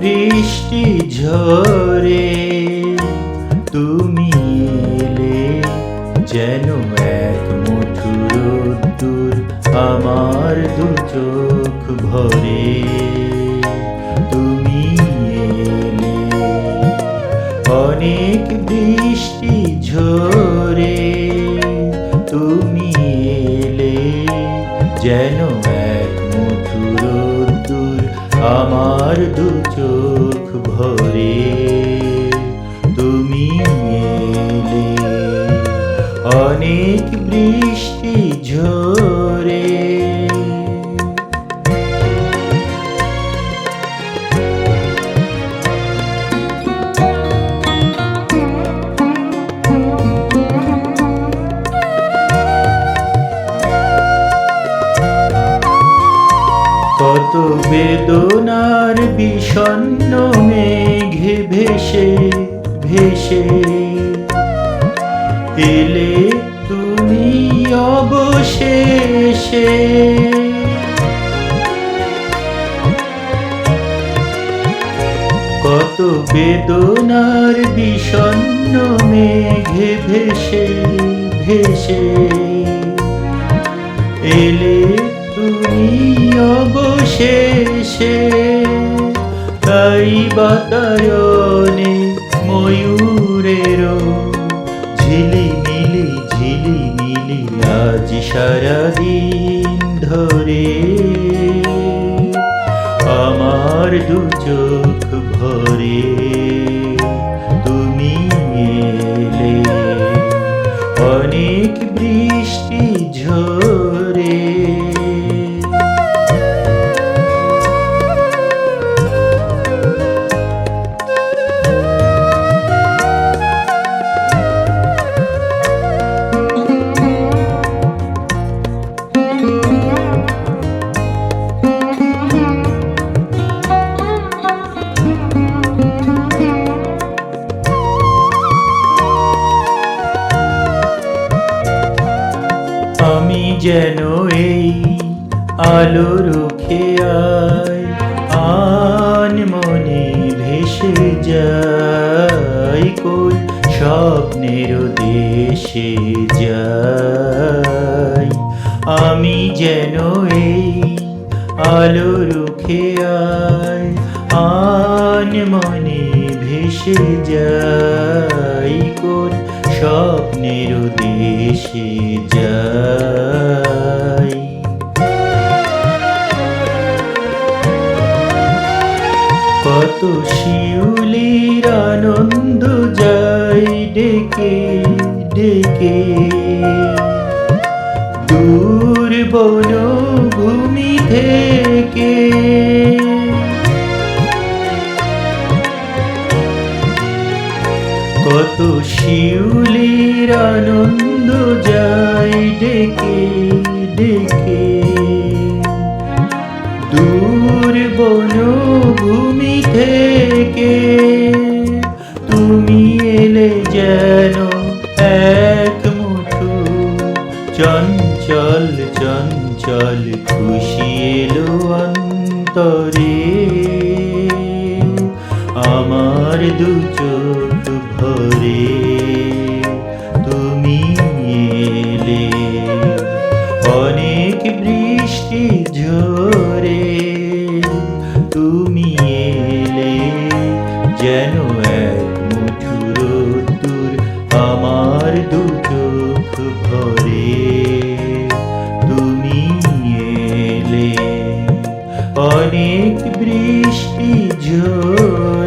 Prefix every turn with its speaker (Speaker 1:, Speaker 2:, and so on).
Speaker 1: বৃষ্টি ঝরে, তুমি এলে যেন এক মুঠো রোদ্দুর আমার দু চোখ ভরে। তুমি এলে অনেক বৃষ্টি ঝরে, তুমি এলে যেন আমার দু চোখ ভরে তুমি এলে। অনেক বৃষ্টি ঝরে কত বেদনার বিষণ্ণ মেঘে ভেসে ভেসে। এলে তুমি অবশেষে। কত বেদনার বিষণ্ণ মেঘে ভেসে ভেসে। এলে অবশেষে তাই বাতায়নে ময়ূরেরও ঝিলিমিলি ঝিলিমিলি আজ সারাদিন ধরে। আমার দু চোখ ভরে। যেন এই আলো রুখে আয় আন মনে ভেসে যাই কোন স্বপ্নের দেশে যাই আমি যেন এই আলো রুখে আয় আন মনে ভেসে যাই কোন স্বপ্নের দেশে যাই। কত শিউলির আনন্দ যাই ডেকে ডেকে। দূর বন ভূমি থেকে কত শিউলির আনন্দ যাই ডেকে ডেকে। দূর বন ভূমি থেকে তুমি এলে যেন এক মুঠো। চঞ্চল চঞ্চল, খুশি এলো অন্তরে। আমার দু চোখ ভরে তুমি এলে। অনেক বৃষ্টি ঝরে তুমি এলে। যেন এক মুঠো রোদ্দুর আমার দু চোখ ভরে তুমি এলে। অনেক বৃষ্টি ঝরে